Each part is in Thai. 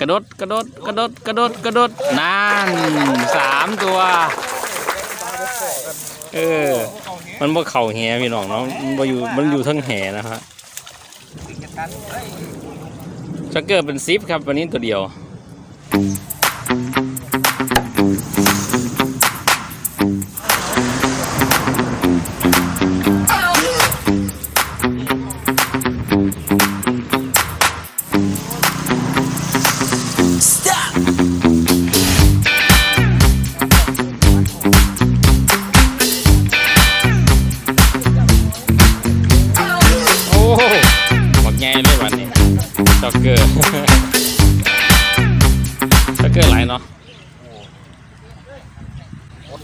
กระโดดกระโดดกระโดดกระโดดกระโดดนั่นสามตัว เออ มันบ่เข่าแหพี่น้องเนาะมันบ่อยู่มันอยู่ทั้งแหนะฮะชักเกอร์เป็นซิปครับวันนี้ตัวเดียว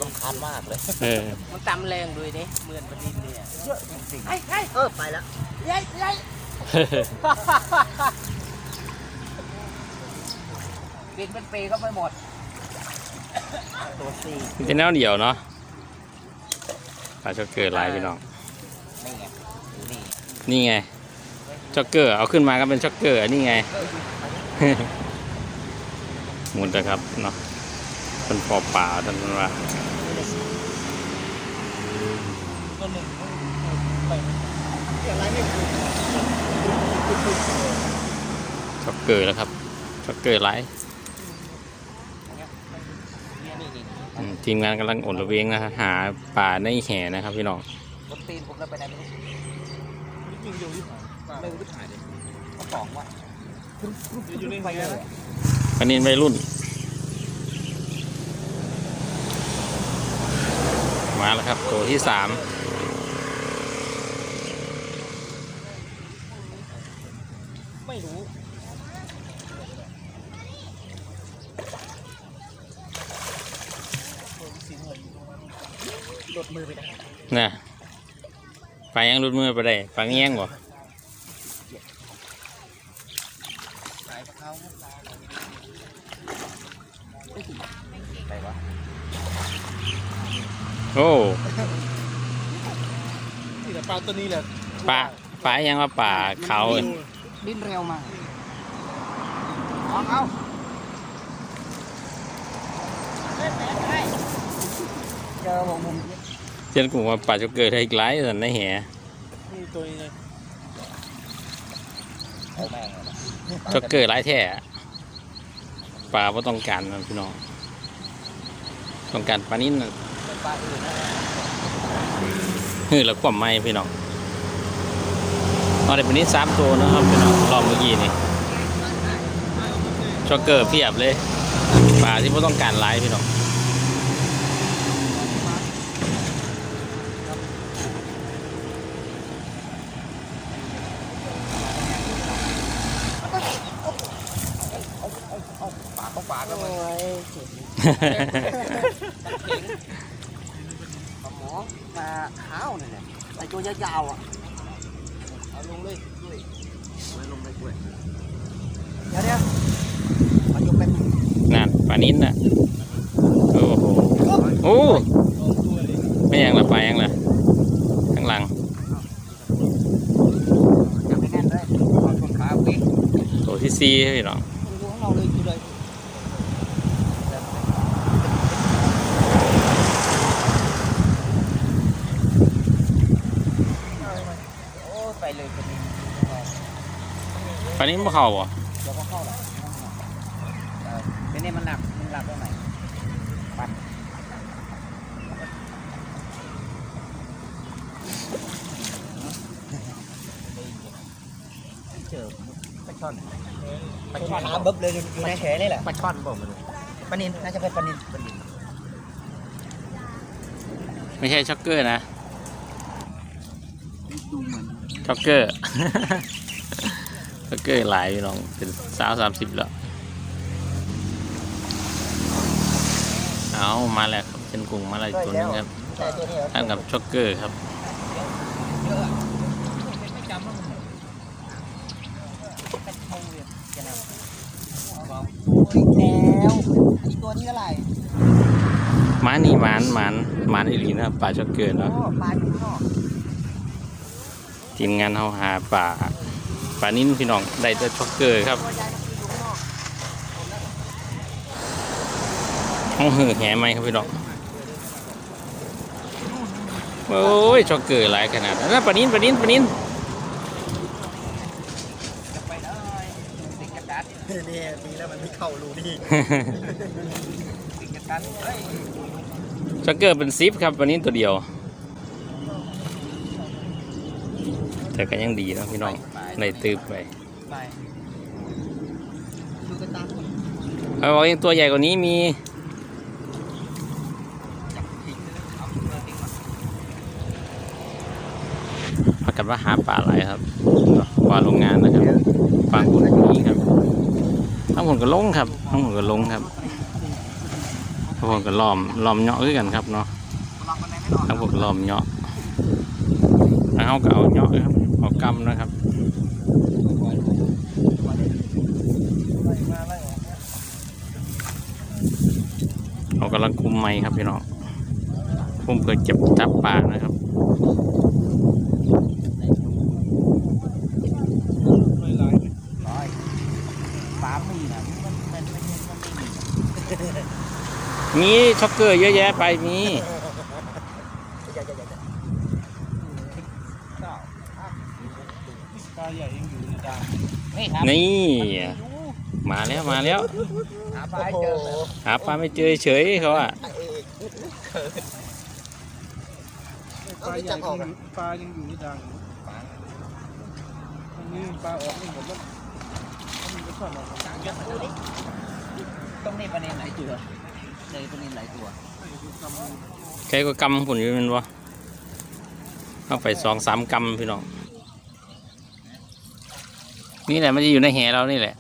ตรลำคาญมากเลยเออมันตำแรงด้วยเนี่ยเหมือนประดินเนี่ยเยอะจริงไอ้ไอ้ๆเออไปแล้วไอ้ไอ้ปิดเป็นปีก็ไปหมด ตัวซีมันจะแนวเดียวเนาะปลาช็อกเกอร์หลายพี่น้อง นี่ไงดูนี่นี่ไงช็อกเกอร์ เอาขึ้นมาก็เป็นช็อกเกอร์อันนี่ไง หมุนนะครับเนาะ เป็นปอป่าท่านว่าช็อกเกอร์แล้วครับช็อกเกอร์ไลฟ์อืมทีมงานกำลังอดระเวงนะฮะหาป่าในแห่นะครับพี่น้องรถตีนผมแล้วไปไหนไม่รู้จริงอยู่ที่ไหนไม่รู้ที่ถ่ายเลยกระป๋องว่ะอยู่ในไปเลยปนินวัยรุ่น มา แล้วครับ ตัวที่สามไม่รู้ หลดมือไปได้นะปลายังรุดมือไปได้ปลาแง่งบ่สายเขา ไปวะ โอ้นี่แหละปลาตัวนี้แหละปลาปลายังว่าป่าเขาเอิ้นดิ้นเร็วมากเอาเอาเล่นแม่ได้เจอผมผมเช่นกลุ่มว่าป่าจะเกิดได้อีกหลายสันในแห่นี่ตัวนี้เลยเอาแม่งเลยนะจะเกิดหลายแท้ปลาว่าต้องการนะพี่น้อง ต้องการปลานิ่นน่ะเป็นปลาอื่นนะฮือแล้วความไม่พี่น้องเอาได้ปลานิ่นสามตัวนะครับพี่น้องรอบเมื่อกี้นี่ช็อกเกอร์เพียบเลยปลาที่พ่ต้องการหลายพี่น้องปลาเขาปลาก็โอ้มันย ปลาหมอปลาขาวนี่นแหละไอ้ตัวยาวๆอะเอาลงเลยด้วยเอาลงเลยด้วยเดี๋ยวเดี๋ยวมันอยู่เป็นนั่นปลานิ่นน่ะโอ้โหโอ้ไม่ยังละปลายังละข้างหลังจับไม่แน่นเลยขอชนขาวิ่งตัวที่สี่พี่น้อง อยู่ข้างเราเลยอยู่เลย โอ้ไปเลยคนนี้ ปลานิ่นบ่เข้าบ่เดี๋ยวก็เข้าหลังเป็นนี่มันหนักมันหนักตรงไหนปัดเจอปลาช่อนปลาช่อนน้ำบึ๊บเลยอยู่ในแหนี่แหละปลาช่อนบอกมันปลานินน่าจะเป็นปลานินปลานินไม่ใช่ช็อกเกอร์นะช็อกเกอร์ช็อ กเกอร์หลายพี่น้องเป็นสาวสามสิบแล้ว เอามาแล้วครับเช่นกุ้งมาแล้วอีกตัวหนึงครับแต่ตัวนี้เหรอท่านกับช็อกเกอร์ครับไม่จำว่ามันแล้วอีตัวนี้เท่าไหร่หมานี่หมานหมานหมานอีหลีนะครับป่าช็อกเกอร์โอ้เนาะปลาอยู่ข้างนอกทีมงานเฮาหาป่า ป่านิ่นพี่น้องได้แต่ช็อกเกอร์ครับตัวยายมันอยู่ข้างนอกห้องหือแหไหมครับพี่น้องโอ้ยช็อกเกอร์หลายขนาดนั้นนะปลานินปลานินปลานินจะไปเลยติดกระดานนี่ปีแล้วมันไม่เข้ารูนี่ติดกระดานเฮ้ยช็อกเกอร์เป็นซิปครับปลานินตัวเดียว แต่ก็ยังดีนะพี่น้อง ในตืบไปไปดูกระตันเอาบอกยังตัวใหญ่กว่านี้มี จับทิ้งเลยเอาเรือทิ้งมาพากันว่าหาปลาอะไรครับปลาโรงงานนะครับปลาหุ่นนี้ครับทั้งหุ่นก็ลงครับทั้งหุ่นก็ลงครับทั้งหุ่นก็ล้อมล้อมเหาะด้วยกันครับเนาะลองกันได้ไม่นอนทั้งพวกล้อมเหาะแล้วเขาก็เอาเหาะครับเอากำนะครับ เนี่ยเขากำลังคุมไม้ครับพี่น้องคุมเพื่อจับจับปลานะครับมีช็อกเกอร์เยอะแยะไปมีปลาใหญ่ นดานนี่ครับนี่ มาแล้วมาแล้วหาปลาให้เจอเลยหาปลาไม่เจอเฉยเขาอะปลาใหญ่ยังอยู่ปลายังอยู่ในดานอยู่อันนี้ปลาออกไม่หมดแล้วมันก็ชอบออกเยอะมาดูดิต้องนี่ประเด็นไหนเจอเจอประเด็นหลายตัวใครก็กำผลอยู่แมันวะเอาไปสองสามกำพี่น้อง นี่แหละมันจะอยู่ในแหเรานี่แหละ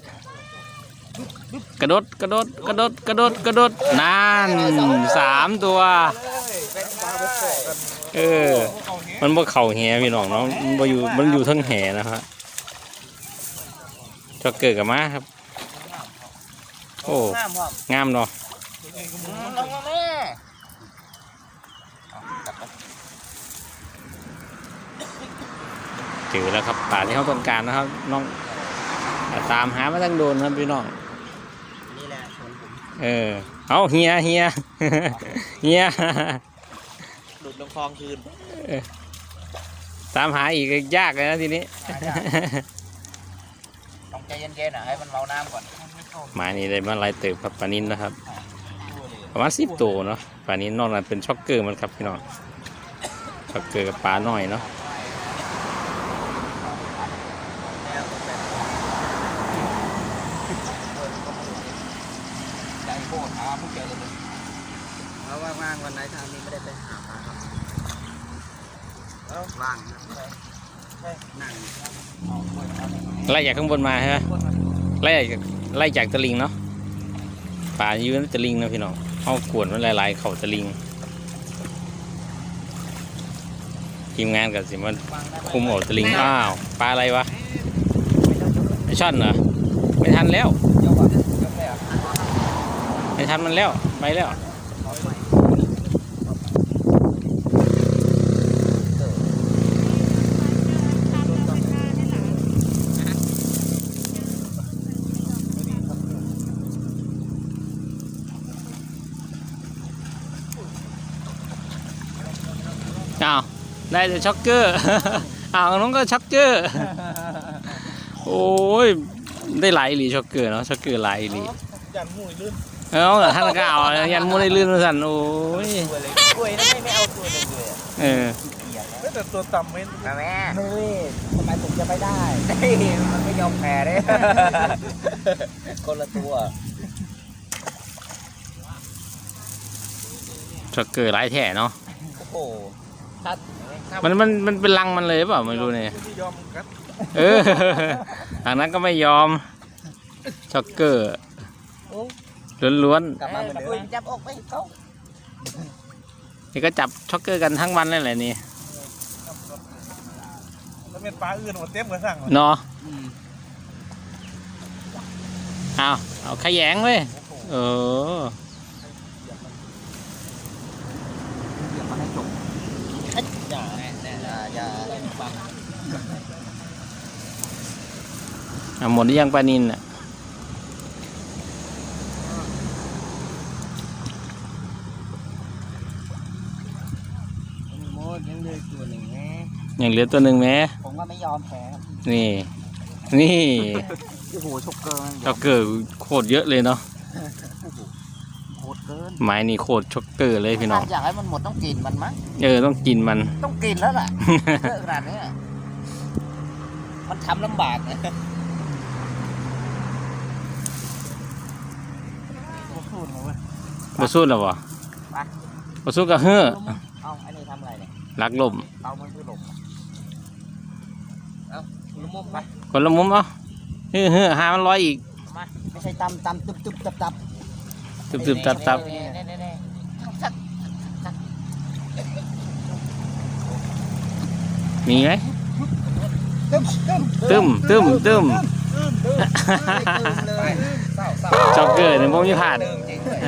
กระโดดกระโดดกระโดดกระโดดกระโดดนั่นสามตัว เออ มันบ่เข่าแหพี่น้องเนาะมันบ่อยู่มันอยู่ทั้งแหนะฮะจะเกิดกับมาครับ โอ้ห้ามครับงามเนาะเจอแล้วครับป่าที่เขาต้องการนะครับน้อง ตามหามาตั้งโดนครับพี่น้องนี่แหละชนผมเออเอาเฮียเฮียเฮียหลุดลงคลองคืนตามหาอีกยากเลยนะทีนี้ต้องใจเย็นๆนะให้มันเมาน้ำก่อนหมานี่ได้มาหลายเติบครับปลานินนะครับประมาณสิบตัวเนาะปลานินนอกนั้นเป็นช็อกเกอร์มันครับพี่น้องช็อกเกอร์กับปลาหน่อยเนาะ ใจโค ตรหาผู้เจอเลยเพราะว่าว่างวันไหนทางนี้ไม่ได้ไปหาปลาครับว่างนะนั่งไล่จากข้างบนมาใช่ไหมไล่จากไล่จากตะลิงเนาะปลาอยู่ในตะลิงนะพี่น้องเอาขวนมันหลายๆ เข่าตะลิงทีมงานกับสิมันคุมเอาตะลิงอ้าวปลาอะไรวะไอช่อนเหรอไม่ทันแล้ว ไม่ทันมันแล้วไปแล้วอ้าวได้แต่ช็อกเกอร์อ้าวน้องก็ช็อกเกอร์ โอ้ย ได้หลายอีหลีช็อกเกอร์เนาะช็อกเกอร์หลายอีหลียันมุ้ยลื่น เอาเหรอท่านก็เอายันมูได้ลื่นมาสั่นโอ้ยตัวเลยกล้วยนั่นไม่ไม่เอาตัวเลยเลยเออแต่ตัวต่ำไม่นะแม่ไม่เว้ยทำไมผมจะไม่ได้ มันไม่ยอมแพ้เลยคนละตัวช็อกเกอร์หลายแท่เนาะโอ้โหถ้าถ้ามันมันมันเป็นรังมันเลยหรือเปล่าไม่รู้เนี่ยไม่ยอมกัดเออทางนั้นก็ไม่ยอมช็อกเกอร์ ล้วนกลับมาเหมือนเดิมจับอกไปเขาๆนี่ก็จับช็อกเกอร์กันทั้งวันเลยแหละนี่แล้วเป็นปลาอื่นมาเต็มกระสังเนาะเอาเอาขยงเว้ยเอออย่ามาให้จบอย่าอย่าอย่าบังเอาหมดหรือยังปลานินอะ ตัวหนึ่งแม่ยังเหลือตัวหนึ่งแม้ผมก็ไม่ยอมแพ้ครับนี่ นี่โอ้โหชกเกินช็อกเกอร์โคตรเยอะเลยเนาะโคตรเกินไม้นี่โคตรช็อกเกอร์เลยพี่น้อง อยากให้มันหมดต้องกินมันมั้งเออต้องกินมัน ต้องกินแล้วล่ะเยอะขนาดนี้มันทำลำบากนะโอ้โหเว้ย มาสู้แล้วบ่ไป มาสู้กับเฮ้อ เอาอันนี้ทำอะไรเนี่ย ลักลมเตามันคือหลบเอาคุณละมุมไปคนละมุมเอะเฮ้อเฮ้อหามันร้อยอีก มาไม่ใช่ตำตำตึบตึบตับตับตึบตึบตับตับเน่เน่เน่เน่มีไหมตึมตึมตึมตึมตึมเลยเศร้าเศร้าช็อกเกอร์เนี่ยผมมีผ่าน เดิมจริงเลย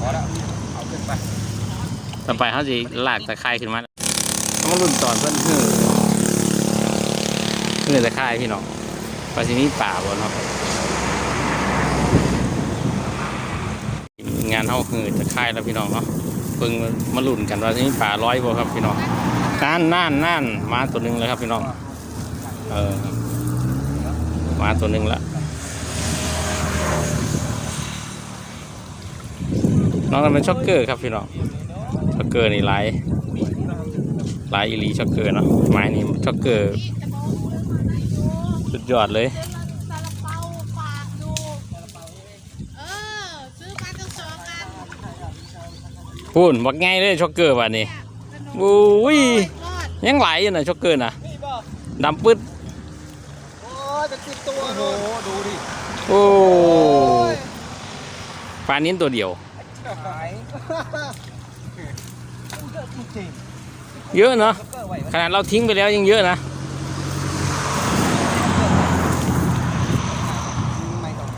พอแล้วเอาขึ้นไป ต่อไปเขาจะลากตะไคร้ขึ้นมาเขามาลุ่นตอนเพื่อนเฮ้อเฮ้อตะไคร้พี่น้องปลาซิมีป่าบนเนาะงานเขาเฮือตะไคร้แล้วพี่น้องเนาะเพิ่งมาลุ่นกันว่าซิมีป่าร้อยบ่ครับพี่น้องน่านน่านน่านมาตัวหนึ่งเลยครับพี่น้องเออมาตัวหนึ่งละน้องนั้นเป็นช็อกเกอร์ครับพี่น้อง ช็อกเกอร์นี่หลายหลายอีหลีช็อกเกอร์เนาะไม้นี่ช็อกเกอร์สุดยอดเลยซาลาเปาฝากดูเออซื้อมาตั้งสองอันพูนบักไงเลยช็อกเกอร์ว่ะนี่เนี่ยขนมอุ้ยทอดยังไหลอยู่นะช็อกเกอร์นะดำปึ๊ดโอ้ยจะติดตัวโอ้โหดูดิโอ้ปลานิ้นตัวเดียวหาย เยอะเนาะเกอร์ไหวขนาดเราทิ้งไปแล้วยังเยอะนะไม่ต้อง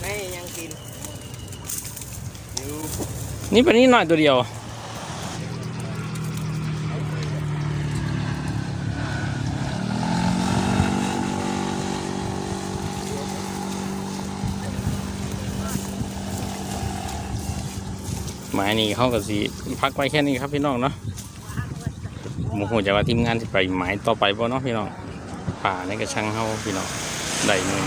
ไม่ยังกินนี่ปลานิ้นหน่อยตัวเดียว มายนี่เขาก็สิพักไว้แค่นี้ครับพี่น้องเนาะโมโหจะว่าทีมงานสิไปหมายต่อไปบ่เนาะพี่น้องป่าในกระชังเขาพี่น้องได้หมือ